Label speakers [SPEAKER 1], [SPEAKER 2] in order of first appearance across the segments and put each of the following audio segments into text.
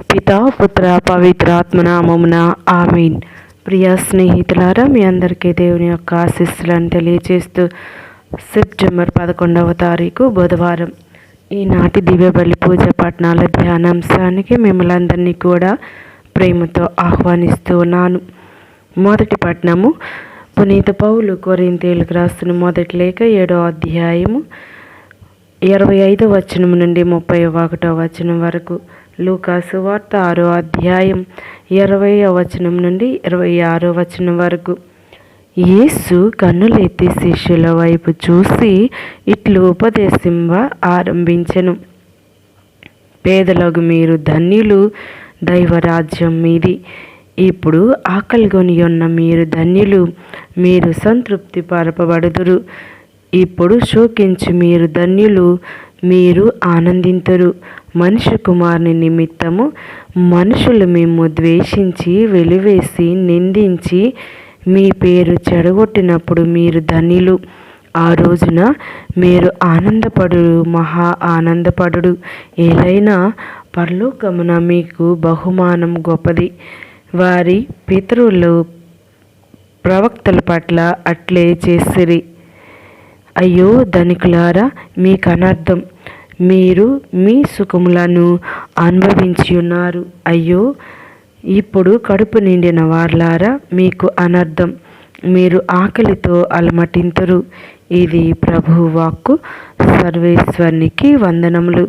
[SPEAKER 1] పితా పుత్ర పవిత్ర ఆత్మనామమున ఆమెన్. ప్రియ స్నేహితులారా మీ అందరికీ దేవుని యొక్క ఆశీస్సులను తెలియజేస్తూ సెప్టెంబర్ పదకొండవ తారీఖు బుధవారం ఈనాటి దివ్య బలి పూజ పట్నాల ధ్యానాంశానికి మిమ్మల్ని అందరినీ కూడా ప్రేమతో ఆహ్వానిస్తూ ఉన్నాను. మొదటి పట్నము పునీత పౌలు కొరింతేలకు రాసిన మొదటి లేఖ ఏడో అధ్యాయము ఇరవై ఐదో వచనం నుండి ముప్పై ఒకటో వచనం వరకు. లూకాసు వార్త ఆరో అధ్యాయం ఇరవై వచనం నుండి ఇరవై ఆరో వచనం వరకు. యేసు కన్నులెత్తి శిష్యుల వైపు చూసి ఇట్లు ఉపదేశింవ ఆరంభించెను. పేదలకు మీరు ధన్యులు దైవరాజ్యం మీది. ఇప్పుడు ఆకలిగొని ఉన్న మీరు ధన్యులు మీరు సంతృప్తి పరపబడుదురు ఇప్పుడు శోకించి మీరు ధన్యులు మీరు ఆనందింతురు. మనిషి కుమారుని నిమిత్తము మనుషులు మేము ద్వేషించి వెలివేసి నిందించి మీ పేరు చెడగొట్టినప్పుడు మీరు ధనిలు ఆ రోజున మీరు ఆనందపడు మహా ఆనందపడు ఏలైనా పరలోకమున మీకు బహుమానం గొప్పది. వారి పితరులు ప్రవక్తల పట్ల అట్లే చేసిరి. అయ్యో ధనికులారా మీకు అనర్థం మీరు మీ సుఖములను అనుభవించి ఉన్నారు. అయ్యో ఇప్పుడు కడుపు నిండిన వార్లారా మీకు అనర్థం మీరు ఆకలితో అలమటింతరు. ఇది ప్రభు వాక్కు సర్వేశ్వరునికి వందనములు.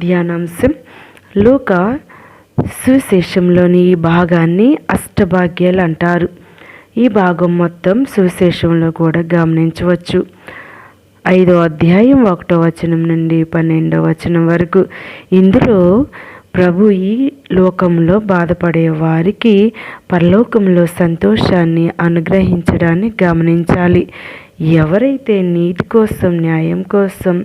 [SPEAKER 1] ధ్యానాంశం లోక సువిశేషంలోని ఈ భాగాన్ని అష్టభాగ్యాలు అంటారు. ఈ భాగం మొత్తం సువిశేషంలో కూడా గమనించవచ్చు. ఐదో అధ్యాయం ఒకటో వచనం నుండి పన్నెండో వచనం వరకు. ఇందులో ప్రభు ఈ లోకంలో బాధపడే వారికి పరలోకంలో సంతోషాన్ని అనుగ్రహించడాన్ని గమనించాలి. ఎవరైతే నీతి కోసం న్యాయం కోసం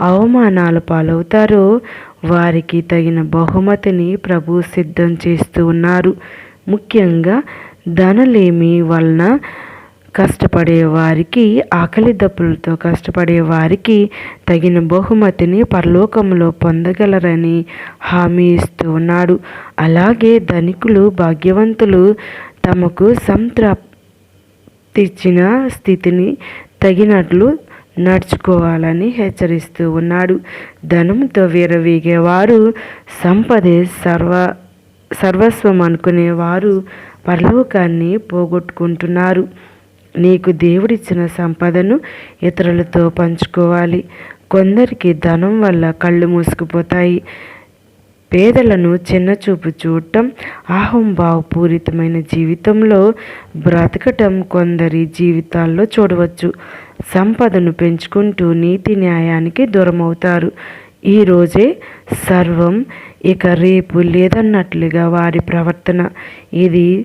[SPEAKER 1] అవమానాలు పాలవుతారో వారికి తగిన బహుమతిని ప్రభు సిద్ధం చేస్తూ ఉన్నారు. ముఖ్యంగా ధనలేమి వలన కష్టపడే వారికి ఆకలి దప్పులతో కష్టపడే వారికి తగిన బహుమతిని పరలోకంలో పొందగలరని హామీ ఇస్తూ ఉన్నాడు. అలాగే ధనికులు భాగ్యవంతులు తమకు సంతృప్తిచ్చిన స్థితిని తగినట్లు నడుచుకోవాలని హెచ్చరిస్తూ ఉన్నాడు. ధనంతో వీరవీగేవారు సంపదే సర్వ సర్వస్వం అనుకునేవారు పరలోకాన్ని పోగొట్టుకుంటున్నారు. నీకు దేవుడిచ్చిన సంపదను ఇతరులతో పంచుకోవాలి. కొందరికి ధనం వల్ల కళ్ళు మూసుకుపోతాయి. పేదలను చిన్నచూపు చూడటం అహంభావపూరితమైన జీవితంలో బ్రతకటం కొందరి జీవితాల్లో చూడవచ్చు. సంపదను పెంచుకుంటూ నీతి న్యాయానికి దూరమవుతారు. ఈరోజే సర్వం ఇక రేపు లేదన్నట్లుగా వారి ప్రవర్తన. ఇది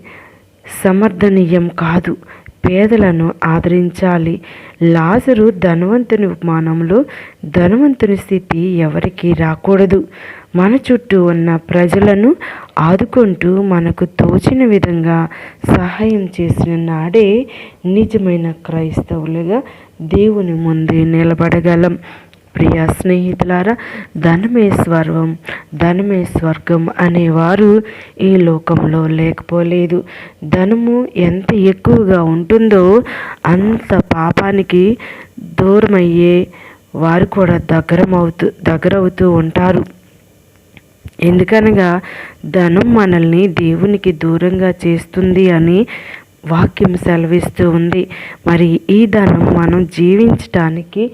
[SPEAKER 1] సమర్థనీయం కాదు. పేదలను ఆదరించాలి. లాజరు ధనవంతుని ఉపమానంలో ధనవంతుని స్థితి ఎవరికీ రాకూడదు. మన చుట్టూ ఉన్న ప్రజలను ఆదుకుంటూ మనకు తోచిన విధంగా సహాయం చేసిన నాడే నిజమైన క్రైస్తవులుగా దేవుని ముందే నిలబడగలం. ప్రియ స్నేహితులారా ధనమే స్వర్వం ధనమే స్వర్గం అనేవారు ఈ లోకంలో లేకపోలేదు. ధనము ఎంత ఎక్కువగా ఉంటుందో అంత పాపానికి దూరమయ్యే వారు కూడా దగ్గరమవుతూ దగ్గరవుతూ ఉంటారు. ఎందుకనగా ధనం మనల్ని దేవునికి దూరంగా చేస్తుంది అని వాక్యం సెలవిస్తూ ఉంది. మరి ఈ ధనం మనం జీవించటానికి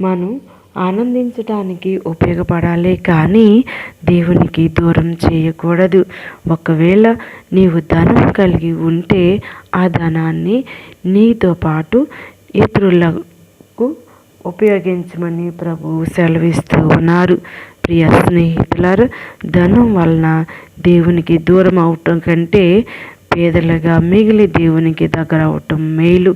[SPEAKER 1] మనం ఆనందించడానికి ఉపయోగపడాలి కానీ దేవునికి దూరం చేయకూడదు. ఒకవేళ నీవు ధనం కలిగి ఉంటే ఆ ధనాన్ని నీతో పాటు ఇతరులకు ఉపయోగించమని ప్రభువు సెలవిస్తూ ఉన్నారు. ప్రియ స్నేహితులారు ధనం వలన దేవునికి దూరం అవటం కంటే పేదలుగా మిగిలి దేవునికి దగ్గర అవటం మేలు.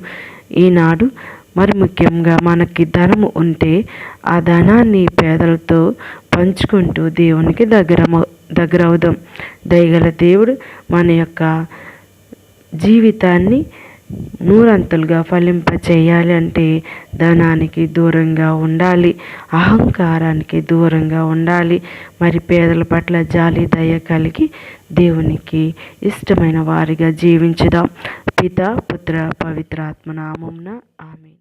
[SPEAKER 1] ఈనాడు మరి ముఖ్యంగా మనకి ధనము ఉంటే ఆ ధనాన్ని పేదలతో పంచుకుంటూ దేవునికి దగ్గర దగ్గర అవుదాం దయగల దేవుడు మన యొక్క జీవితాన్ని నూరంతలుగా ఫలింప చేయాలి అంటే ధనానికి దూరంగా ఉండాలి అహంకారానికి దూరంగా ఉండాలి. మరి పేదల పట్ల జాలి దయ కలిగి దేవునికి ఇష్టమైన వారిగా జీవించుదాం. పిత పుత్ర పవిత్రాత్మ నామంన ఆమె